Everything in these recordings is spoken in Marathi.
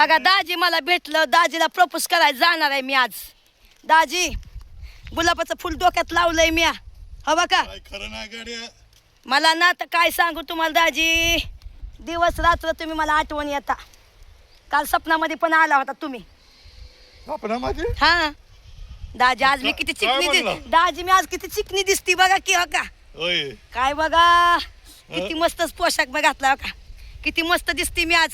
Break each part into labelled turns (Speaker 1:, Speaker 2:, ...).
Speaker 1: बघा दाजी मला भेटलं. दाजीला प्रपोज करायला जाणार आहे मी आज. दाजी गुलाबाचं फुल डोक्यात लावलंय मी. हो बघा.
Speaker 2: काय खरं नाही गाड्या?
Speaker 1: मला ना तर काय सांगू तुम्हाला दाजी? दिवस रात्र तुम्ही मला आठवण येता. काल स्वप्नामध्ये पण आला होता तुम्ही.
Speaker 2: आपण माझे
Speaker 1: हा. दाजी आज मी
Speaker 2: का-
Speaker 1: किती
Speaker 2: काय
Speaker 1: चिकनी दि-
Speaker 2: म्हणला?
Speaker 1: दाजी मी आज किती चिकनी दिसती बघा की हो का?
Speaker 2: होय.
Speaker 1: काय बघा? किती मस्तच पोशाख बघ घातला का? किती मस्त दिसती मी आज.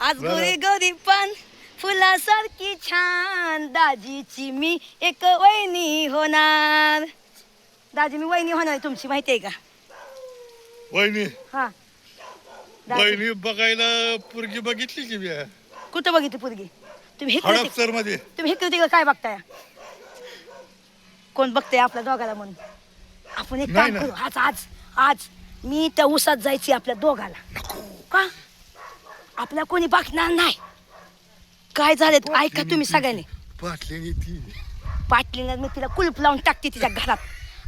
Speaker 1: आज. गोरी गोरी पण फुलासारखी छान. दाजीची मी एक वहिनी होणार. दाजी मी वहिनी होणार आहे तुमची माहिती आहे का?
Speaker 2: वहिनी?
Speaker 1: हा. दाजी,
Speaker 2: वहिनी बघायला पोरगी बघितली की मी?
Speaker 1: कुठं बघितली पोरगी? तुम्ही इकडे
Speaker 2: हडपसरमध्ये
Speaker 1: तुम्ही तिकडे काय बघताय? कोण बघताय आपल्या दोघाला म्हणून? आपण एक
Speaker 2: नाही,
Speaker 1: काम. करू. आज आज आज मी त्या उसात जायची आपल्या दोघाला. का? आपल्या कोणी बघणार नाही. काय झालं ऐका तुम्ही सगळ्यांनी.
Speaker 2: पाटलेनी ती
Speaker 1: पाटलीनं मी तिला कुलूप लावून टाकते तिच्या घरात.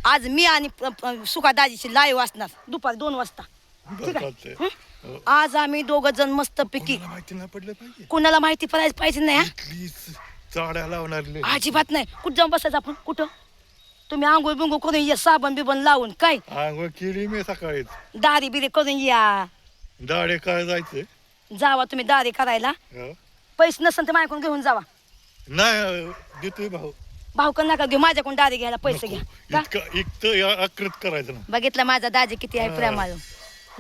Speaker 1: आज मी आणि प- सुखादाजीची लाईव्ह असणार. दुपारी दोन वाजता. ठीक आहे. हं? आज आम्ही दोघ जण मस्त पैकी
Speaker 2: कोणाला माहिती नाही पडलं पाहिजे.
Speaker 1: कुणाला माहिती पडायला पाहिजे नाही हा?
Speaker 2: प्लीज चाड्या लावणार
Speaker 1: अजिबात नाही. कुठं जाऊन बसायचं आपण? कुठं? तुम्ही आंघोळ बिंघोळ करून या साबण बिबण लावून. काय?
Speaker 2: आंघोळ केली मी सकाळीच.
Speaker 1: दारी बिरी करून या.
Speaker 2: दाढे काय जायचं
Speaker 1: जावा तुम्ही दारी करायला.
Speaker 2: हो.
Speaker 1: पैसे नसेल तर माझ्याकडून घेऊन जावा.
Speaker 2: नाही देतोय भाऊ.
Speaker 1: भाऊकडे नका घेऊ माझ्याकडून दारी घ्यायला पैसे घ्या. का?
Speaker 2: इतकं इतकं आकृत करायचं ना
Speaker 1: बघितलं माझा दाजी किती आहे. प्रेमाळू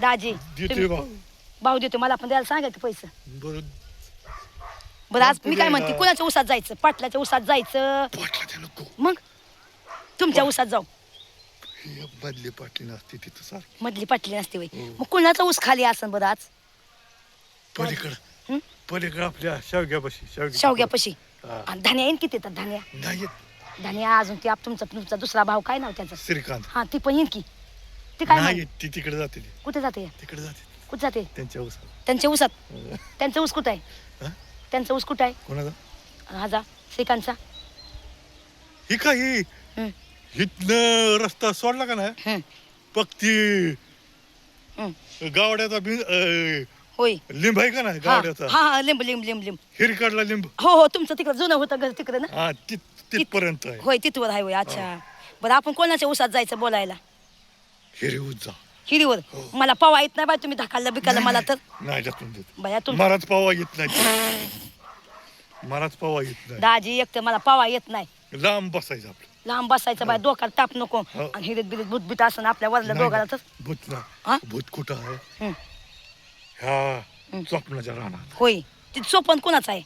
Speaker 1: दाजी
Speaker 2: देतोय
Speaker 1: तुम्ही-
Speaker 2: भाऊ.
Speaker 1: भाऊ देतो मला पण द्यायला सांगा की पैसे.
Speaker 2: बरं.
Speaker 1: बरं आज मी काय म्हणते कुणाच्या उसात जायचं? पाटलाच्या उसात जायचं?
Speaker 2: पाटला त्या नको.
Speaker 1: मग? तुमच्या उसात जाऊ.
Speaker 2: ही बदली पाटली नसते तिथं सारखी.
Speaker 1: मधली पाटली नसते वय
Speaker 2: हो.
Speaker 1: मग कुणाचा ऊस खाली असन बरं आज?
Speaker 2: पलीकडं. पलीकडं आपल्या शेवग्यापाशी शेवग्या
Speaker 1: शेवग्यापाशी?
Speaker 2: हा.
Speaker 1: आणि धान्या येईन किती येतात धान्या?
Speaker 2: नाही येत.
Speaker 1: धान्या अजून ती आप तुमचा तुमचा दुसरा भाऊ काय नाव त्याचं?
Speaker 2: श्रीकांत.
Speaker 1: हा ती पण येईन की. ती काय
Speaker 2: नाही
Speaker 1: म्हणे?
Speaker 2: येत, ती तिकडे जाते ती.
Speaker 1: कुठे जाते
Speaker 2: तिकडे जाते
Speaker 1: कुठे जाते?
Speaker 2: त्यांच्या उसात
Speaker 1: त्यांच्या ऊसात? त्यांचं ऊस कुठं आहे?
Speaker 2: हं?
Speaker 1: त्यांचा ऊस कुठं आहे?
Speaker 2: कोणाचा?
Speaker 1: हा जा श्रीकांतचा.
Speaker 2: ही काय ही?
Speaker 1: हं,
Speaker 2: इथनं रस्ता सोडला का ना
Speaker 1: हं,
Speaker 2: पक्ती
Speaker 1: हं.
Speaker 2: गावड्याचा बिन अं,
Speaker 1: होय.
Speaker 2: लिंब आहे का ना
Speaker 1: हा.
Speaker 2: गावड्याचा?
Speaker 1: हा हा, लिंब लिंब लिंब लिंब.
Speaker 2: हिरकाडला लिंब.
Speaker 1: हो हो तुमचं तिकडं जुनं होतं घर तिकडं ना?
Speaker 2: हा तिथ तिथपर्यंत आहे.
Speaker 1: होय तिथवर आहे होय अच्छा. बरं आपण कोणाच्या उसात जायचं बोलायला?
Speaker 2: हिरे उज्जा
Speaker 1: हिरीवर? मला पवा येत नाही बाय तुम्ही धकालला बिकाला मला तर.
Speaker 2: नाही जातून देत.
Speaker 1: बया तुम
Speaker 2: मलाच पावा येत नाही. मलाच पावा येत नाही.
Speaker 1: दाजी एक तर मला पवा येत नाही.
Speaker 2: लांब बसायचं आपलं.
Speaker 1: लांब बसायचं बाय डोक्याला ताप नको.
Speaker 2: हो.
Speaker 1: आणि हिरीत बिरीत भूत असं आपल्या वरल्या
Speaker 2: नाही,
Speaker 1: दोघाला तर.
Speaker 2: भूत
Speaker 1: हा?
Speaker 2: ना भूत कुठं आहे?
Speaker 1: हं,
Speaker 2: ह्या स्वप्नाच्या रानात
Speaker 1: होय ती चोपण कोणाचं आहे?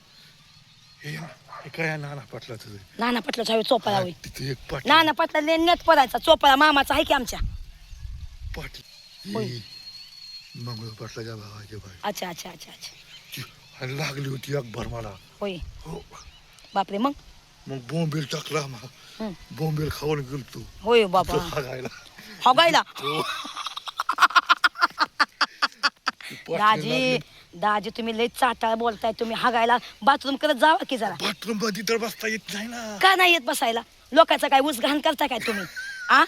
Speaker 2: हे हे काय नाना पाटला तुझं
Speaker 1: नाना पाटलाच हवे चोपाला होय.
Speaker 2: तिथे एक पाटील.
Speaker 1: नाना पाटला लेण्यात पडायचा चोपाला मामाचा आहे की आमच्या?
Speaker 2: पाटील.
Speaker 1: होय.
Speaker 2: ही मंगळ पाटलाच्या भावाची बाई.
Speaker 1: अच्छा अच्छा अच्छा अच्छा.
Speaker 2: ती आणि लागली होती अकबर मला.
Speaker 1: होय.
Speaker 2: हो.
Speaker 1: बापरे मग?
Speaker 2: मग बोंबील टाकला मग
Speaker 1: हं.
Speaker 2: बोंबील खाऊन गेलतो
Speaker 1: होय बाबा.
Speaker 2: तो हागायला.
Speaker 1: हगायला?
Speaker 2: हो.
Speaker 1: दाजी दाजी तुम्ही लय चाटा बोलताय तुम्ही हागायला. बाथरूम करत जावा की जरा.
Speaker 2: बाथरूममध्ये तर बसता येत नाही ना.
Speaker 1: का नाही येत बसायला? लोकांचा काय ऊस घाण करता काय तुम्ही? आ?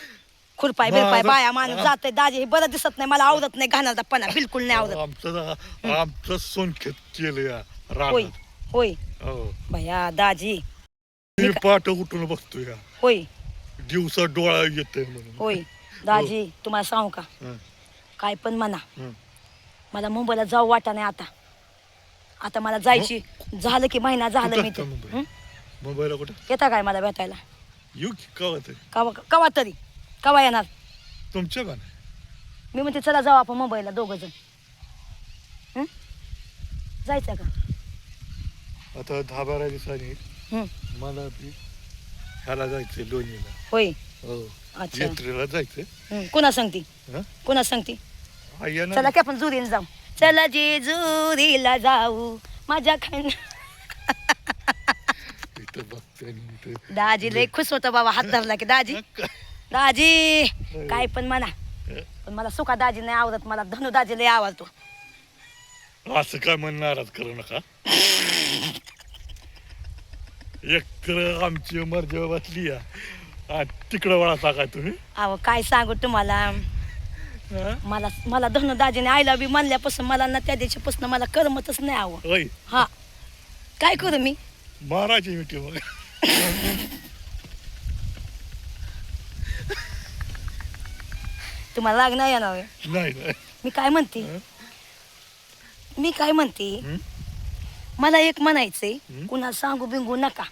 Speaker 1: खुरपाय बिरपाय बाया माणूस जाते दाजी हे बरं दिसत नाही. मला आवडत नाही घाणाचा पणा बिलकुल नाही आवडत.
Speaker 2: आमचं ना- आमचं सोनखेत केलं
Speaker 1: होय होय.
Speaker 2: हो.
Speaker 1: भया दाजी.
Speaker 2: मी पाठ उठून बसतो या.
Speaker 1: होय.
Speaker 2: दिवसा डोळा येतोय म्हणून.
Speaker 1: होय. दाजी तुम्हाला सांगू का?
Speaker 2: हं,
Speaker 1: काय पण म्हणा.
Speaker 2: हं.
Speaker 1: मला मुंबईला जाऊ वाटा नाही आता. आता मला जायची झालं की महिना झालं मी
Speaker 2: मुंबई? मुंबईला कुठं?
Speaker 1: येता काय मला भेटायला?
Speaker 2: येऊ की कवा तरी.
Speaker 1: कवा कवा तरी? कवा येणार?
Speaker 2: तुमच्या
Speaker 1: मी म्हणते चला जाऊ आपण मुंबईला दोघं जण? जायचं का?
Speaker 2: आता दहा बारा दिवसांनी
Speaker 1: हं,
Speaker 2: मला ह्याला जायचंय लोणीला.
Speaker 1: होय?
Speaker 2: हो.
Speaker 1: अच्छा.
Speaker 2: यात्रेला
Speaker 1: हं, कुणा सांगती?
Speaker 2: हं?
Speaker 1: कुणा सांगती? चला की आपण जुरीला जाऊ. चला जे जुरीला जाऊ माझ्या खान
Speaker 2: इथं
Speaker 1: दाजी लय खुश होतं बाबा हात धरला की. दाजी दाजी काय पण म्हणा. पण मला सुका दाजी नाही आवडत मला धनु दाजी लय आवडतो.
Speaker 2: असं काय म्हण नाराज करू नका. एक तर आमची मर्जी बसली या तिकडं वळा टाकाय तुम्ही.
Speaker 1: अहो काय सांगू तुम्हाला? मला मला धनु दाजीने आयला बी म्हणल्यापासून मला ना त्या दिवशीपासून मला करमतच नाही आवं.
Speaker 2: होय.
Speaker 1: हा. काय करू मी?
Speaker 2: मारायची मिठी मग
Speaker 1: तुम्हाला लागणार येणार.
Speaker 2: नाही नाही.
Speaker 1: मी काय म्हणते?
Speaker 2: हं?
Speaker 1: मी काय म्हणते?
Speaker 2: हं?
Speaker 1: मला एक म्हणायचंय.
Speaker 2: हं?
Speaker 1: कुणाला सांगू बिंगू नका.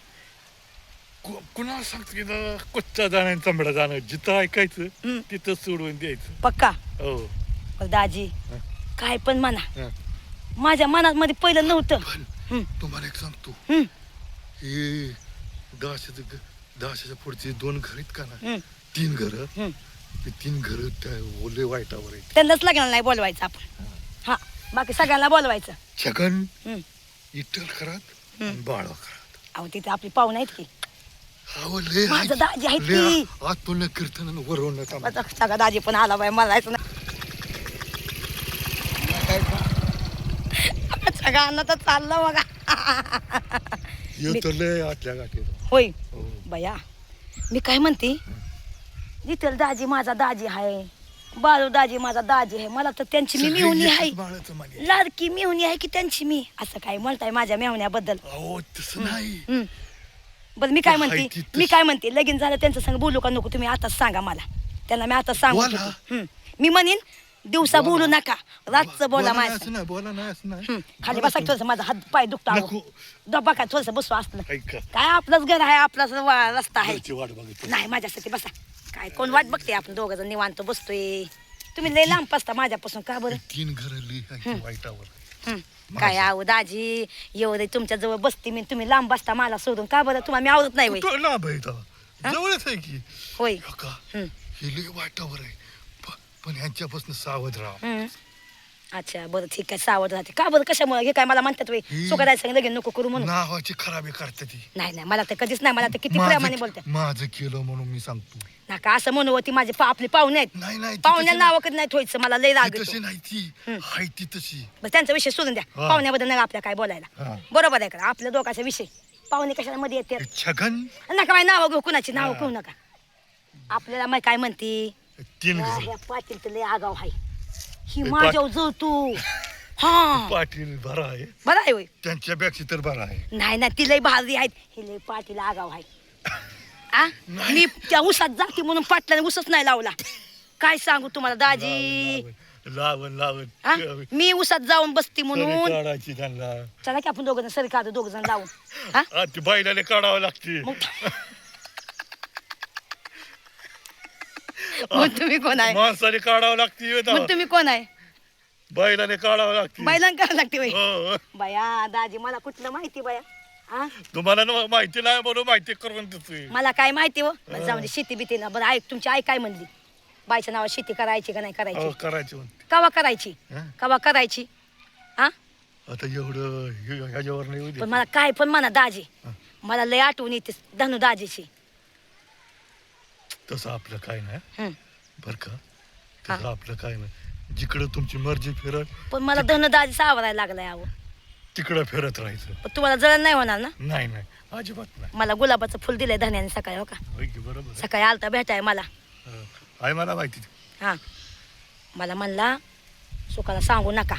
Speaker 2: कु- कुणाला सांगतो की ना कोच्चा जाणं आणि चंबडा जाणं जिथं ऐकायचं. तिथं सोडून द्यायचं.
Speaker 1: पक्का?
Speaker 2: हो.
Speaker 1: दाजी
Speaker 2: हं.
Speaker 1: काय पण म्हणा.
Speaker 2: हं.
Speaker 1: माझ्या मनात मध्ये पहिलं नव्हतं.
Speaker 2: पण
Speaker 1: हं.
Speaker 2: तुम्हाला एक सांगतो.
Speaker 1: हं,
Speaker 2: हे दहाशाचं ग- दहाशाच्या पुढचे दोन घर आहेत का ना?
Speaker 1: हं,
Speaker 2: तीन घर.
Speaker 1: हं.
Speaker 2: ते तीन घर त्या ओले वाईटावर आहेत.
Speaker 1: त्यांनाच लग्नाला नाही बोलवायचं आपण. हा. बाकी सगळ्यांना बोलवायचं.
Speaker 2: छगन
Speaker 1: हं.
Speaker 2: इटल खरात. आणि बाळा खरात.
Speaker 1: अहो तिथे आपली पाहुणे आहेत की?
Speaker 2: अहो, लय
Speaker 1: माझं
Speaker 2: आहेत.
Speaker 1: दाजी
Speaker 2: लय
Speaker 1: की.
Speaker 2: आतून कीर्तन वरवण्यात
Speaker 1: आता सगळा दाजी पण आला बाय मला यायचं नाही. सगळा अन्न तर चाललं बघा
Speaker 2: येतो लय आतल्या गाठीत
Speaker 1: होय
Speaker 2: हो.
Speaker 1: बया मी काय म्हणते जिथल दाजी माझा दाजी आहे बाळू दाजी माझा दाजी आहे मला तर त्यांची मी
Speaker 2: एकच
Speaker 1: आहे. लाडकी मिळवणी आहे की त्यांची मी असं काय म्हणताय माझ्या मेहण्याबद्दल
Speaker 2: अहो तसं नाही.
Speaker 1: बरं मी काय म्हणते. मी काय म्हणते? लगीन झालं त्यांचं संग बोलू का नको तुम्ही? आताच सांगा मला. त्यांना मी आता सांगू
Speaker 2: बोला.
Speaker 1: मी म्हणेन दिवसा
Speaker 2: बोला.
Speaker 1: बोलू नका. रातचं बोला
Speaker 2: नाही
Speaker 1: माझ्या
Speaker 2: असं नाही बोला नाही असं नाही.
Speaker 1: हं, खाली
Speaker 2: बोला
Speaker 1: बसा. थोडस माझा हात पाय दुखता
Speaker 2: नको.
Speaker 1: डब्बा काय थोडस बसू असलं.
Speaker 2: ऐका.
Speaker 1: काय आपलंच घर आहे आपलाच वा- रस्ता आहे.
Speaker 2: घरची वाट बघतो
Speaker 1: नाही माझ्यासाठी बसा. काय कोण वाट बघते? आपण दोघं जण निवांत बसतोय. तुम्ही लय लांब पसता माझ्यापासून का बरं?
Speaker 2: तीन घर वाईटावर.
Speaker 1: हं. काय आहो दाजी एवढे तुमच्या जवळ बसते मी तुम्ही लांब बसता मला सोडून. का बरं? तुम्हाला मी आवडत नाही होय.
Speaker 2: कुठं लांब आहे इथं? जवळच आहे की?
Speaker 1: होय.
Speaker 2: हो का
Speaker 1: हं.
Speaker 2: हे लई वाटावर आहे. प- पण ह्यांच्यापासून सावध राहा.
Speaker 1: अच्छा बरं ठीक आहे सावध राहते. का बरं कशामुळे? हे काय मला म्हणतात वय
Speaker 2: ही-
Speaker 1: सुखादाय सांग लगेच नको करू म्हणून.
Speaker 2: नावाची खराबी करते ती.
Speaker 1: नाही नाही मला तर कधीच नाही मला तर किती प्रेमाने बोलते.
Speaker 2: माझं माझं केलं म्हणून मी सांगतो.
Speaker 1: नका असं म्हणू होती माझे पा- आपले पाहुणे आहेत.
Speaker 2: नाही नाही ती
Speaker 1: पाहुण्या
Speaker 2: तशी
Speaker 1: नाही. ठेवायचं मला लय
Speaker 2: नाही.
Speaker 1: राग
Speaker 2: ती
Speaker 1: येतो.
Speaker 2: तशी नाही ती. हाय ती तशी.
Speaker 1: त्यांचा विषय सोडून द्या.
Speaker 2: हा.
Speaker 1: पाहुण्याबद्दल नाही आपल्या काय बोलायला.
Speaker 2: हा.
Speaker 1: बरोबर आहे का? आपल्या दोघांचा विषय. पाहुणे कशाला मध्ये येते
Speaker 2: छगन?
Speaker 1: नका बाई नाव घेऊ कुणाची? नाव. घेऊ नका. आपल्याला मग काय म्हणते?
Speaker 2: तीन
Speaker 1: पाटील तर लय आगाव आहे. ही
Speaker 2: हे
Speaker 1: माझ्यावर जळतो हा.
Speaker 2: पाटील बरा आहे.
Speaker 1: बरं आहे होय.
Speaker 2: त्यांच्यापेक्षा तर बरा आहे.
Speaker 1: नाही ना ती लय भारी आहेत. ही लय पाटील आगाव आहे. आ. मी त्या उसात जाते म्हणून पाटलाने उसच नाही लावला. काय सांगू तुम्हाला दाजी?
Speaker 2: लावण लावण
Speaker 1: हा
Speaker 2: लावण.
Speaker 1: मी उसात जाऊन बसते म्हणून.
Speaker 2: काढायची त्यांना.
Speaker 1: चला की आपण दोघं जण सरी काढू दोघ जण लावून. हा
Speaker 2: आ, ती बैलाने काढावं लागते.
Speaker 1: मग मग तुम्ही कोण आहे?
Speaker 2: माणसाने काढावं लागते
Speaker 1: मग तुम्ही कोण आहे?
Speaker 2: बैलाने काढावं लागते.
Speaker 1: बैलां करायला लागते बाई.
Speaker 2: हो.
Speaker 1: बाया दाजी मला कुठलं माहिती बाया? हा?
Speaker 2: तुम्हाला न- माहिती नाही म्हणून माहिती करून देतोय.
Speaker 1: मला काय माहिती हो? बरं जाऊ दे शेती बिती ना. बरं ऐक तुमची आई काय म्हणली? बाईच्या नावावर शेती करायची का नाही
Speaker 2: हो,
Speaker 1: करायची
Speaker 2: करायची म्हणते.
Speaker 1: कवा करायची?
Speaker 2: हा?
Speaker 1: कवा करायची? हा?
Speaker 2: आता एवढं हे- ह्याच्यावर नाही येऊ दे.
Speaker 1: पण मला काय पण म्हणा दाजी. मला लय आठवण येते धनु दाजीची.
Speaker 2: तसं आपलं काय नाही.
Speaker 1: हं.
Speaker 2: बर का? तसं आपलं काय नाही. जिकडं तुमची मर्जी फिरत
Speaker 1: पण मला धनु दाजी सावरायला लागलाय अहो.
Speaker 2: तिकडं फिरत राहायचं.
Speaker 1: पण तुम्हाला जळण नाही होणार ना?
Speaker 2: नाही नाही. अजिबात नाही.
Speaker 1: मला गुलाबाचं फुल दिलंय धन्याने सकाळी हो का?
Speaker 2: होय की बरोबर आहे.
Speaker 1: सकाळी आलता भेटाय मला.
Speaker 2: हं. आहे मला माहिती.
Speaker 1: हा. मला म्हणला सुखाला सांगू नका.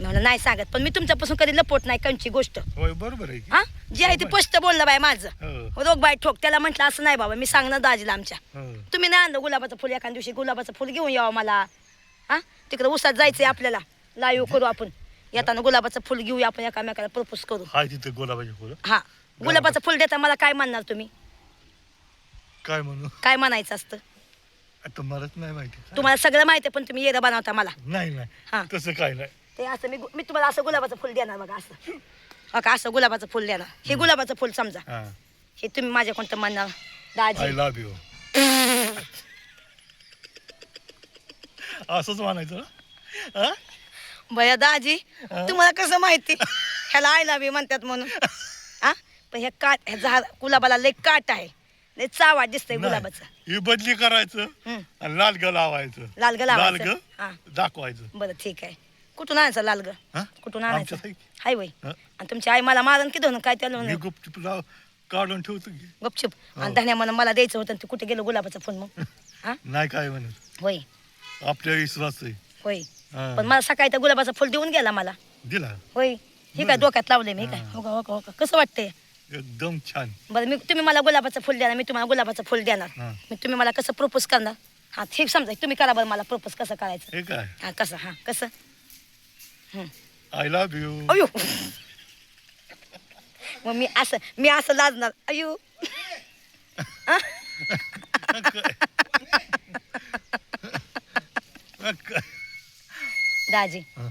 Speaker 1: म्हणलं नाही सांगत. पण मी तुमच्यापासून कधी लपवत नाही कंची गोष्ट.
Speaker 2: होय बरोबर आहे की.
Speaker 1: हा? जे आहे ते स्पष्ट बोललं बाय माझं.
Speaker 2: हं,
Speaker 1: रोग बाय ठोक त्याला म्हटलं असं नाही बाबा मी सांगणार दाजीला आमच्या.
Speaker 2: हं.
Speaker 1: तुम्ही नाही आणलं गुलाबाचं फुल एखाद्या दिवशी? गुलाबाचं फुल घेऊन यावं मला. हा? तिकडे उसात जायचंय आपल्याला. लाईव्ह करू आपण. येताना गुलाबाचं फुल घेऊया आपण एकामेकाला प्रपोज करू.
Speaker 2: हाय तिथे गुलाबाची फुलं?
Speaker 1: हा. गुलाबाचं फुल देता मला काय म्हणणार तुम्ही?
Speaker 2: काय म्हणू?
Speaker 1: काय म्हणायचं असतं?
Speaker 2: आता मलाच नाही माहिती.
Speaker 1: तुम्हाला सगळं माहिती आहे पण तुम्ही येणं बनवता मला.
Speaker 2: नाही
Speaker 1: हा.
Speaker 2: नाही तसं काय नाही.
Speaker 1: ते असं मी गु- मी तुम्हाला असं गुलाबाचं फुल देणार बघा असं. हो का असं गुलाबाचं फुल देणार हे गुलाबाचं फुल समजा
Speaker 2: हा
Speaker 1: तुम्ही माझ्या कोणतं म्हणणार
Speaker 2: आय
Speaker 1: दाजी
Speaker 2: लव्ह यू असंच म्हणायचं हा?
Speaker 1: भया दाजी? तुम्हाला कसं माहिती ह्याला आय लावी म्हणतात म्हणून हा पण हे काट हे झाड गुलाबाला लय काट आहे लय चावा दिसतंय
Speaker 2: नाही.
Speaker 1: गुलाबाचं
Speaker 2: ही बदली करायचं. आणि लाल ग लावायचं
Speaker 1: लाल ग लावायचं.
Speaker 2: लाल
Speaker 1: हा.
Speaker 2: ग दाखवायचं
Speaker 1: बरं ठीक आहे कुठून आणायचं लाल ग
Speaker 2: हा?
Speaker 1: कुठून आणायचं. हाय वय
Speaker 2: हा?
Speaker 1: आणि तुमची आई मला मारण की धरून काय
Speaker 2: मी
Speaker 1: त्याला
Speaker 2: गुपचूप लाव काढून ठेवतो की.
Speaker 1: गपचूप.
Speaker 2: हो.
Speaker 1: आणि धन्या म्हणून मला द्यायचं होतं आणि ते कुठे गेलं गुलाबाचं फुल मग? हा?
Speaker 2: नाही काय म्हणत.
Speaker 1: होय.
Speaker 2: आपल्या विश्वास आहे.
Speaker 1: होय.
Speaker 2: हा.
Speaker 1: पण मला सकाळी त्या गुलाबाचा फुल देऊन गेला मला.
Speaker 2: दिला?
Speaker 1: होय. हे काय डोक्यात लावले मी काय? हो. का हो का हो का? कसं वाटतंय?
Speaker 2: एकदम छान.
Speaker 1: बरं मी तुम्ही मला गुलाबाचं फुल देणार मी तुम्हाला गुलाबाचं फुल देणार.
Speaker 2: हा.
Speaker 1: मी तुम्ही मला कसं प्रपोज करणार? हा हे समजा तुम्ही करा बरं मला प्रपोज कसं करायचं.
Speaker 2: हे काय?
Speaker 1: हा कसं हा कसं?
Speaker 2: आय लव्ह यू
Speaker 1: अयो! मग मी असं मी असं लाजणार. अयो दाजी
Speaker 2: हा.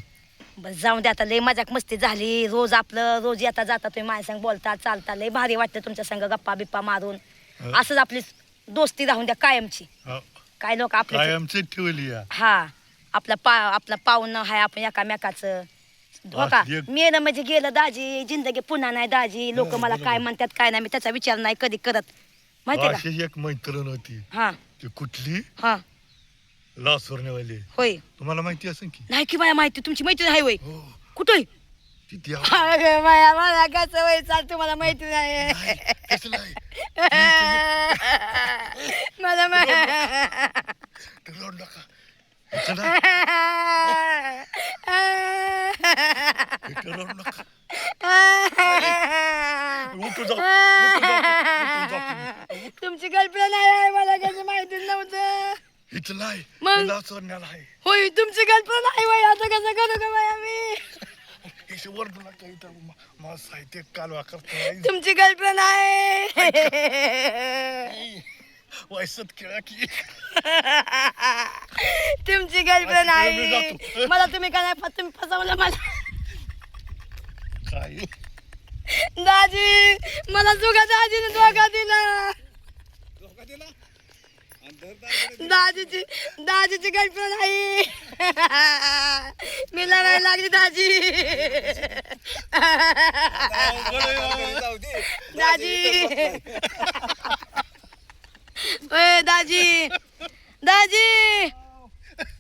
Speaker 1: बस जाऊन दे आता लय मजाक मस्ती झाली. रोज आपलं रोज येता जाता तुम्ही माझ्या संग बोलता चालता. लय भारी वाटतं तुमच्या संग गप्पा बिप्पा मारून.
Speaker 2: हो.
Speaker 1: असंच आपली दोस्ती राहून द्या कायमची. काय लोक आपल्या
Speaker 2: कायमची ठेवली या.
Speaker 1: हा आपला पा आपला पाहुणं आहे आपण एकामेकाचं. हो का?
Speaker 2: एक-
Speaker 1: मेलं म्हणजे गेलं दाजी जिंदगी पुन्हा नाही दाजी. लोक मला. काय म्हणतात काय नाही मी त्याचा विचार नाही कधी करत. माहितीये का?
Speaker 2: अशी एक मैत्रीण होती.
Speaker 1: हा.
Speaker 2: ती कुठली?
Speaker 1: हा.
Speaker 2: लासवण्यावाली
Speaker 1: होय.
Speaker 2: तुम्हाला माहिती असेल की?
Speaker 1: नाही की बाया माहिती तुमची मैत्रीण आहे होय.
Speaker 2: हो.
Speaker 1: कुठे?
Speaker 2: किती आव-
Speaker 1: अगं बाया मला कसं वय चाल तुम्हाला माहिती नाही.
Speaker 2: नाही?
Speaker 1: मला मा-
Speaker 2: ते रडू नका. रडू नका. उठू जाऊ.
Speaker 1: तुमची कल्पना नाही आहे मला कसं माहिती नव्हतं
Speaker 2: इथं नाही,
Speaker 1: मग?
Speaker 2: आहे.
Speaker 1: होय तुमची कल्पना नाही वय आता कसं करू का
Speaker 2: वरडू नका, इथं मा- मला साहित्य कालवा करता
Speaker 1: तुमची कल्पना आहे
Speaker 2: वयसत केळा की
Speaker 1: तुमची कल्पना
Speaker 2: आता मी
Speaker 1: आहे
Speaker 2: जातो.
Speaker 1: मला तुम्ही काय नाही फ- तुम्ही फसवलं मला
Speaker 2: काय
Speaker 1: दाजी मला सुगा दाजीने धोका दिला दाजीची दाजीची कल्पना नाही मी लढायला लागली दाजी दाजी ओय दाजी! दाजी!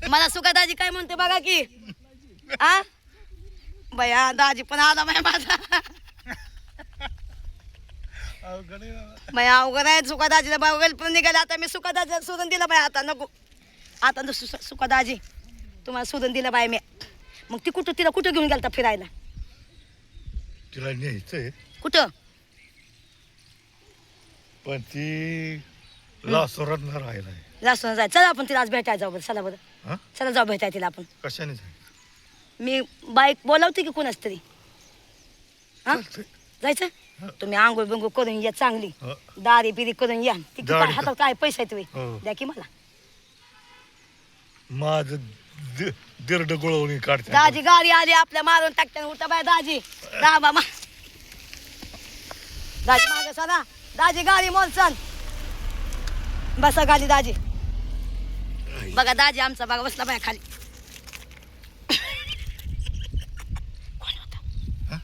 Speaker 1: मला सुका दाजी काय म्हणते बघा की. आ? बया दाजी पण आला बाय माझा. बाय अवघड आहे. सुका दाजीला बघेल पण निघाले आता मी सुका दाजी सोडून दिलं बाय. आता नको. आता सु- सुका दाजी. तुम्हाला सोडून दिलं बाय मी. मग ती कुठं तिला कुठं घेऊन गेलता फिरायला?
Speaker 2: तिला न्यायचंय.
Speaker 1: कुठं?
Speaker 2: पण ती लासोरात न राहिला आहे
Speaker 1: जाय चला आपण तिला आज भेटायला जाऊ बरं. चला बरं.
Speaker 2: हा?
Speaker 1: चला जाऊ भेटाय तिला आपण.
Speaker 2: कशाने जायचं
Speaker 1: मी बाईक बोलावते की कोणाच तरी? हा. जायचं? तुम्ही आंघोळ बिंघोळ करून या चांगली.
Speaker 2: हो.
Speaker 1: दारी बिरी करून या. ती
Speaker 2: दाढी
Speaker 1: काय हातात काय पैसे आहेत
Speaker 2: हो.
Speaker 1: तुम्ही द्या की मला.
Speaker 2: माझं दि- दिरड गुळवणी काढते.
Speaker 1: दाजी गाडी आली आपल्या मारून टाकते उठा बाय दाजी. दाबा मा दाजी माग सदा दाजी गाडी मोल चल. बसा खाली दाजी. बघा दाजी आमचा बघा बसला बाय खाली. कोण होता?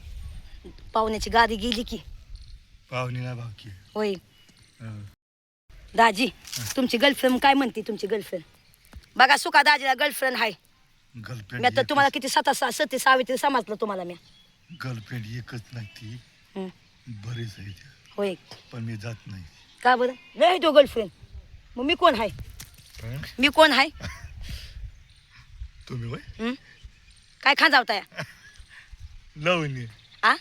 Speaker 1: पाहुण्याची गाडी गेली की.
Speaker 2: पाहुणी ना भावकी
Speaker 1: होय. दाजी तुमची गर्लफ्रेंड काय म्हणते तुमची गर्लफ्रेंड बघा सुका दाजीला गर्लफ्रेंड आहे मी
Speaker 2: गर्लफ्रेंड
Speaker 1: आता तुम्हाला किती सता सती सावित्री समजलं तुम्हाला मी.
Speaker 2: गर्लफ्रेंड एकच नाही ती.
Speaker 1: हं.
Speaker 2: बरीच आहे त्या.
Speaker 1: होय.
Speaker 2: पण मी जात नाही.
Speaker 1: का बरं? नाही तो गर्लफ्रेंड मग मी कोण आहे
Speaker 2: हं?
Speaker 1: मी कोण आहे
Speaker 2: तुम्ही वय
Speaker 1: हं? काय खांजावताय
Speaker 2: लवणी
Speaker 1: आ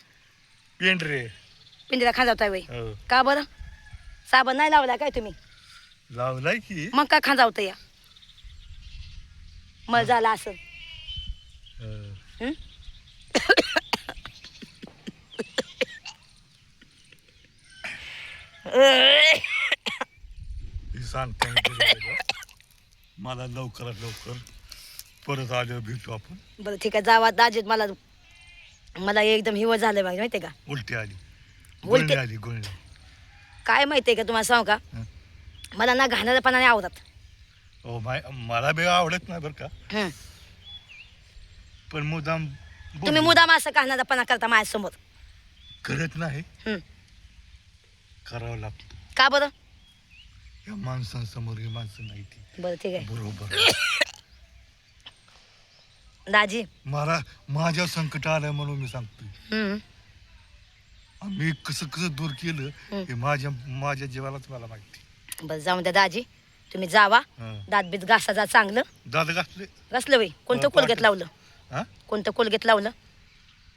Speaker 2: पेंढरे
Speaker 1: पिंडीला खांजावताय वय
Speaker 2: हो.
Speaker 1: का बरं साबण नाही लावला काय तुम्ही
Speaker 2: लावलाय की
Speaker 1: मग काय खांजावतं या मग झालं असं
Speaker 2: हं.
Speaker 1: हं?
Speaker 2: सांगता आहे. मला लवकरात लवकर परत आल्यावर भेटू आपण.
Speaker 1: बरं ठीक आहे. जावा दाजीत मला मला एकदम हिव झालं बघ माहितीये का?
Speaker 2: उलटी आली.
Speaker 1: उलटी-
Speaker 2: आली गुळणी
Speaker 1: काय माहितीये का तुम्हाला सांगू का?
Speaker 2: हं.
Speaker 1: मला ना घाणेरपणा नाही आवडत
Speaker 2: हो माय मला बी आवडत नाही बरं का.
Speaker 1: हं.
Speaker 2: पण मुदाम
Speaker 1: तुम्ही. मुदाम असं घाणेरपणा करता माझ्यासमोर.
Speaker 2: करत नाही.
Speaker 1: हं.
Speaker 2: करावं लागतं.
Speaker 1: का बरं?
Speaker 2: या माणसांसमोर ही माणसं नाही ती.
Speaker 1: बरं ठीक आहे.
Speaker 2: बरोबर.
Speaker 1: दाजी.
Speaker 2: मला माझ्या संकट आलंय म्हणून मी सांगतोय. मी कसं कसं दूर केलं
Speaker 1: हं.
Speaker 2: माझ्या माझ्या जीवालाच मला माहिती.
Speaker 1: बरं जाऊन द्या दाजी. तुम्ही जावा.
Speaker 2: हं.
Speaker 1: दात बीत घासा जा चांगलं.
Speaker 2: दात घातले
Speaker 1: घासलं वय कोणतं
Speaker 2: हो,
Speaker 1: कोलगेट. लावलं?
Speaker 2: हा?
Speaker 1: कोणतं कोलगेट लावलं?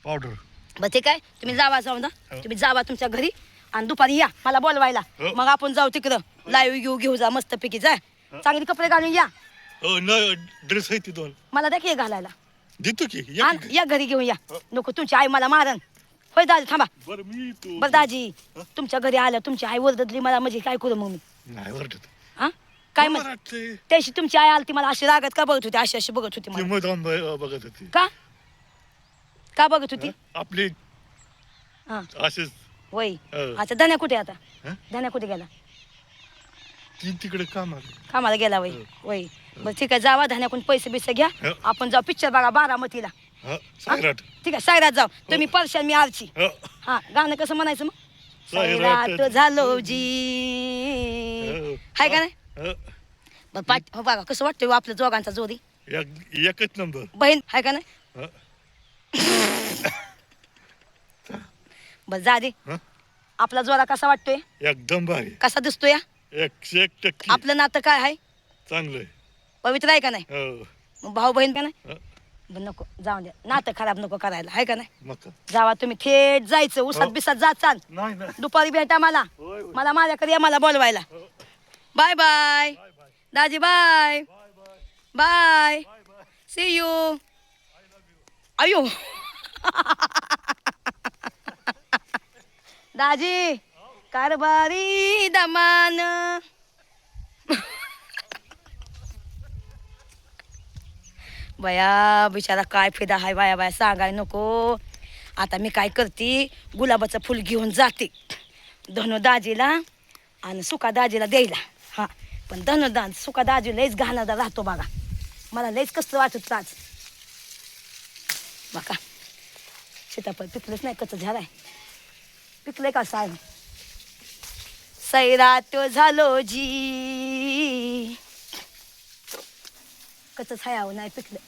Speaker 2: पावडर.
Speaker 1: बरं ठीक आहे. तुम्ही जावा जाऊ ना.
Speaker 2: हो.
Speaker 1: तुम्ही जावा तुमच्या घरी. आणि दुपारी या मला बोलवायला.
Speaker 2: हो.
Speaker 1: मग आपण जाऊ तिकडं. लाईव्ह घेऊ घेऊ जा मस्त पैकी जाय चांगले कपडे घालून या.
Speaker 2: हो ड्रेस आहे ती दोन.
Speaker 1: मला द्या की हे घालायला.
Speaker 2: देतो की या
Speaker 1: आण,
Speaker 2: की.
Speaker 1: या घरी घेऊन या.
Speaker 2: हो.
Speaker 1: नको तुमची आई मला मारन. होय दाजी थांबा.
Speaker 2: बरं मी तू
Speaker 1: बरं दाजी
Speaker 2: हं?
Speaker 1: तुमच्या घरी आलं तुमची आई वरदली मला म्हणजे काय करू मग मी?
Speaker 2: नाही वरडत
Speaker 1: हा? काय
Speaker 2: मला
Speaker 1: म्हण
Speaker 2: वाटतंय
Speaker 1: त्याशी तुमची आई आली ती मला अशी रागत का बघत होती? अशी अशी बघत होती
Speaker 2: ती
Speaker 1: मला.
Speaker 2: मदाम बघत होती.
Speaker 1: का? का बघत होती?
Speaker 2: हं? आपली
Speaker 1: हा.
Speaker 2: असेच
Speaker 1: वय.
Speaker 2: हो.
Speaker 1: अच्छा धन्या कुठे आता?
Speaker 2: हं?
Speaker 1: धन्या कुठे गेला?
Speaker 2: ती तिकडे काम आली
Speaker 1: कामाला गेला वय. वय. बरं ठीक आहे जावा धन्याकडून पैसे बिसे घ्या.
Speaker 2: हो.
Speaker 1: आपण जाऊ पिक्चर बघा बारामतीला.
Speaker 2: हा? सायराट.
Speaker 1: ठीक आहे सायरात जाऊ. तुम्ही परशान मी आरची.
Speaker 2: हो
Speaker 1: हा गाणं कसं म्हणायचं मग. सायरात झालो जी. हाय का नाही?
Speaker 2: हो.
Speaker 1: बरं पाठ हो बघा कसं वाटतंय हो आपल्या जोगांचा जोडी?
Speaker 2: एक- एकच नंबर.
Speaker 1: बहीण हाय का नाही?
Speaker 2: हो.
Speaker 1: बरं जा दे.
Speaker 2: हं?
Speaker 1: आपला जोरा कसा वाटतोय?
Speaker 2: एकदम भारी.
Speaker 1: कसा दिसतोय हा?
Speaker 2: एकशे एक टक्के.
Speaker 1: आपलं नातं काय आहे?
Speaker 2: चांगलं आहे.
Speaker 1: पवित्र आहे का नाही?
Speaker 2: हो.
Speaker 1: मग भाऊ बहीण का नाही?
Speaker 2: हं?
Speaker 1: बरं नको. जाऊ द्या. नातं खराब नको करायला. हाय का नाही? जावा तुम्ही. थेट जायचं. उसात
Speaker 2: हो.
Speaker 1: बिसात जात चाल.
Speaker 2: नाही नाही.
Speaker 1: दुपारी भेटा मला.
Speaker 2: होय, होय.
Speaker 1: मला माझ्याकडे या मला बोलवायला.
Speaker 2: हो.
Speaker 1: Bye bye. Daji bye.
Speaker 2: Bye
Speaker 1: see you अयो. दाजी कारभारी दमान. बया बिचारा काय फायदा हाय बाया बाया सांगाय नको. आता मी काय करते गुलाबाचं फुल घेऊन जाते. धनु दाजीला आणि सुका दाजीला द्यायला. हां पण धनु दा सुका दाजी लयच घाणारा राहतो बघा. मला लयच कसं वाटत आज. बघा. सीताफळ पिकलंच नाही कसं झालं आहे पिकलंय का साय सैरात झालो जी. कच छायावं नाही पिकलं.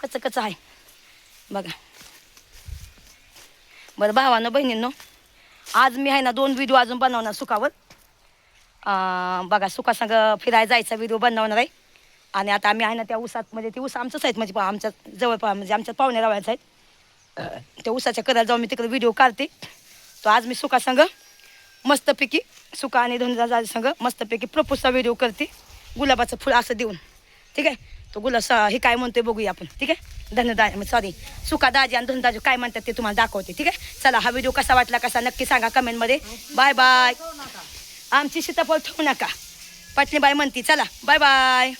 Speaker 1: कच कच आहे बघा. बरं भावानं बहिणींनो आज मी आहे ना दोन व्हिडिओ अजून बनवणार सुखावर. बघा सुका संग फिरायला जायचा व्हिडिओ बनवणार आहे. आणि आता आम्ही आहे ना त्या उसात म्हणजे ते ऊस आमचंच आहेत म्हणजे आमच्या जवळपास म्हणजे आमच्या पाहुण्या रावळ्याचं आहेत. त्या उसाच्या कदाला जाऊन मी तिकडे व्हिडिओ काढते. तो आज मी सुका संग मस्तपैकी सुका आणि धनुजा संग मस्तपैकी प्रपोजचा व्हिडिओ करते. गुलाबाचं फुल असं देऊन. ठीक आहे? तो गुलाब सा हे काय म्हणतोय बघूया आपण. ठीक आहे? धनुदा सॉरी सुका दाजी आणि धनुदाजी काय म्हणतात ते तुम्हाला दाखवते. ठीक आहे? चला हा व्हिडिओ कसा वाटला कसा नक्की सांगा कमेंटमध्ये बाय बाय आमची सीताफळ ठेवू नका. पटणीबाई म्हणती चला बाय बाय